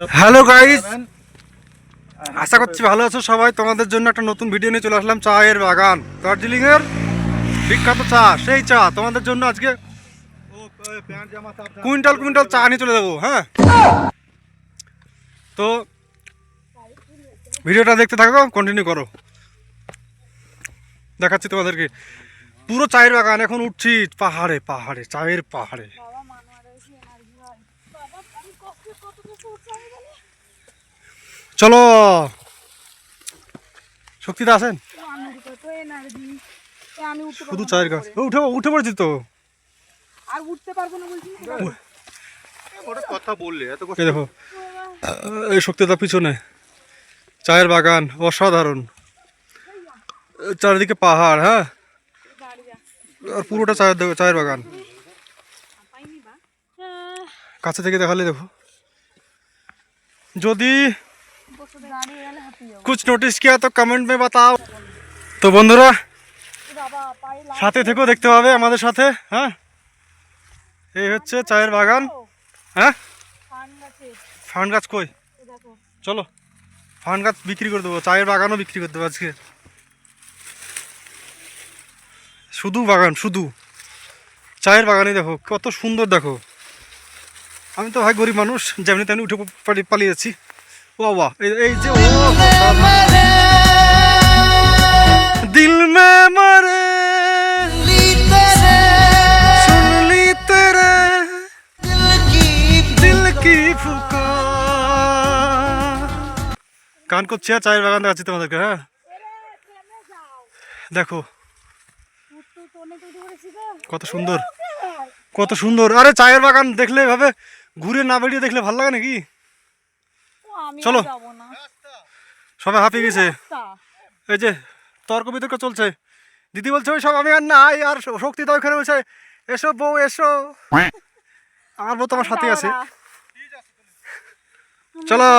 Hello guys আশা করছি ভালো আছো সবাই। তোমাদের জন্য একটা নতুন ভিডিও নিয়ে চলে আসলাম, চায়ের বাগান। দার্জিলিং এর বিখ্যাত চা, সেই চা। তোমাদের জন্য আজকে কুইন্টাল কুইন্টাল চা নিয়ে চলে যাব হ্যাঁ? তো ভিডিওটা দেখতে থাকো কন্টিনিউ করো। দেখাচ্ছি তোমাদেরকে। পুরো চায়ের বাগান, এখন উঠছি পাহাড়ে পাহাড়ে, চায়ের পাহাড়ে। চলো। শক্তিদা আছেন? শুধু চায়ের গাছ উঠে উঠে পড়েছি তো। আর উঠতে পারব না বলছি কথা বললে এত এই দেখো। এই শক্তিদা পিছনে। চায়ের বাগান অসাধারণ। চারিদিকে পাহাড় হ্যাঁ? আর পুরোটা চায়ের চায়ের বাগান। কাছে থেকে দেখালে দেখো। যদি কুচ নোটিস কিয়া তো কমেন্ট মে বাতাও। তো বন্ধুরা, সাথে থেকেও দেখতে পাবে আমাদের সাথে হ্যাঁ? এই হচ্ছে চায়ের বাগান হ্যাঁ? ফান গাছ কই? চলো, ফান গাছ বিক্রি করে দেবো, চায়ের বাগানও বিক্রি করে দেবো আজকে। শুধু বাগান, শুধু। চায়ের বাগানে দেখো, কত সুন্দর দেখো। আমি তো ভাই গরিব মানুষ, যেমনি তেমনি উঠে পালিয়েছি। ওয়া ওয়া, এই যে দিল মারে দিল কি করছি আর চায়ের বাগান দেখাচ্ছি তোমাদেরকে হ্যাঁ? দেখো, কত সুন্দর কত সুন্দর। আরে চায়ের বাগান দেখলে এভাবে ঘুরে না বেরিয়ে দেখলে ভালো লাগে নাকি? চলো। সবাই হাঁপিয়ে গেছে। এই যে তর্ক বিতর্ক চলছে। দিদি বলছে ওই সব আমি আর নাই আর শক্তি তো ওখানে বলছে এসো বউ এসো। আমার বউ তো আমার সাথে আছে। চলো।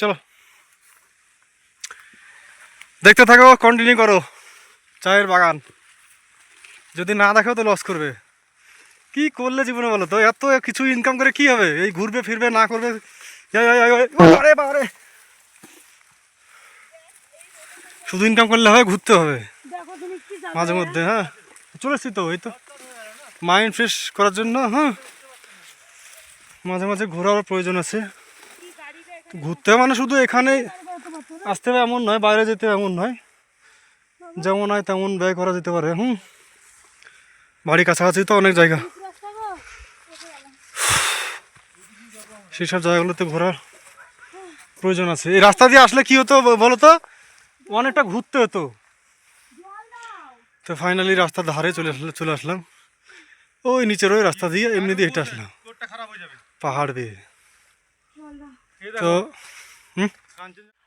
চলো। দেখতে থাকো কন্টিনিউ করো। চায়ের বাগান। যদি না দেখো তো লস করবে। কি করলে জীবনে বলো তো? এত কিছু ইনকাম করে কি হবে? এই ঘুরবে ফিরবে না করবে? বাবারে। শুধু ইনকাম করলে হবে ঘুরতে হবে। দেখো তুমি কি যাবে মাঝে মধ্যে হ্যাঁ। চলে এসছি তো ওই তো। মাইন্ড ফ্রেশ করার জন্য হ্যাঁ। মাঝে মাঝে ঘোরার প্রয়োজন আছে। ঘুরতে মানে শুধু এখানে আসতে হবে এমন নয় বাইরে যেতে হবে এমন নয়। যেমন হয় তেমন ব্যয় করা যেতে পারে হুম। বাড়ি কাছাকাছি তো অনেক জায়গা রাস্তা গো সেই সব জায়গাগুলোতে ঘোরার প্রয়োজন আছে। এই রাস্তা দিয়ে আসলে কি হতো বলো তো? অনেকটা ঘুরতে হতো। তো ফাইনালি রাস্তার ধারে চলে আসলে চলে আসলাম। ওই নিচের ওই রাস্তা দিয়ে এমনি দিয়ে হেঁটে আসলাম। তোরটা খারাপ হয়ে যাবে পাহাড় দিয়ে তো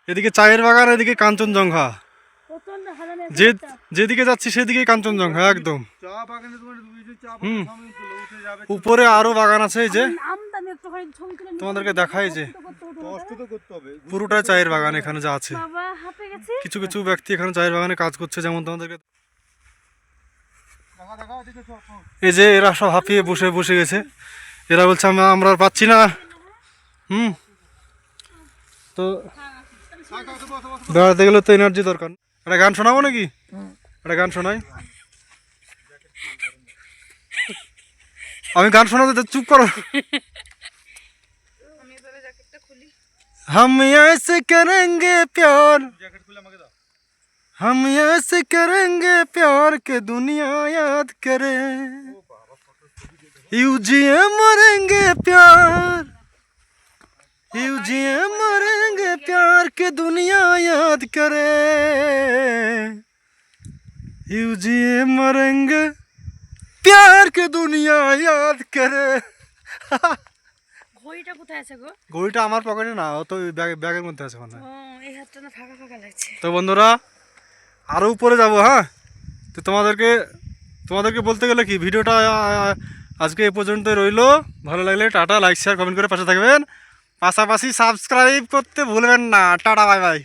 এদিকে চায়ের বাগান এদিকে কাঞ্চনজঙ্ঘা। যে যেদিকে যাচ্ছি সেদিকে কাঞ্চনজঙ্ঘা একদম। হুম। বাগান সামনে তুলে উঠে যাবে। উপরে আরও বাগান আছে এই যে। তোমাদেরকে দেখাই যে পুরোটাই চায়ের বাগান এখানে যা আছে। বাবা হাঁপে গেছি? কিছু কিছু ব্যক্তি এখানে চায়ের বাগানে কাজ করছে যেমন তোমাদেরকে। এই যে এরা সব হাঁপিয়ে বসে বসে গেছে। এরা বলছে আমরা আমরা আর পাচ্ছি না। হুম। তো। বেড়াতে গেলে তো এনার্জি দরকার। একটা গান শোনাবো নাকি? একটা গান শোনাই। আমি গান শোনাতে তো চুপ করো। हम ऐसे करेंगे प्यार। हम ऐसे करेंगे प्यार के दुनिया याद करे। यू जिए मरेंगे प्यार। यू जिए मरेंगे प्यार के दुनिया याद करे। यू जिए मरेंगे प्यार के दुनिया याद करे। ঘড়িটা কোথায় আছে গো? ঘড়িটা আমার পকেটে না ও তো ব্যাগ- ব্যাগের মধ্যে আছে মনে হয়। ও এই হাতটা না ফাঁকা ফাঁকা লাগছে। তো বন্ধুরা আরও উপরে যাব হ্যাঁ? তো তোমাদেরকে তোমাদেরকে বলতে গেলে কি ভিডিওটা আজকে এ পর্যন্ত রইল। ভালো লাগলে টাটা লাইক শেয়ার কমেন্ট করে পাশে থাকবেন। পাশাপাশি সাবস্ক্রাইব করতে ভুলবেন না। Tata bye bye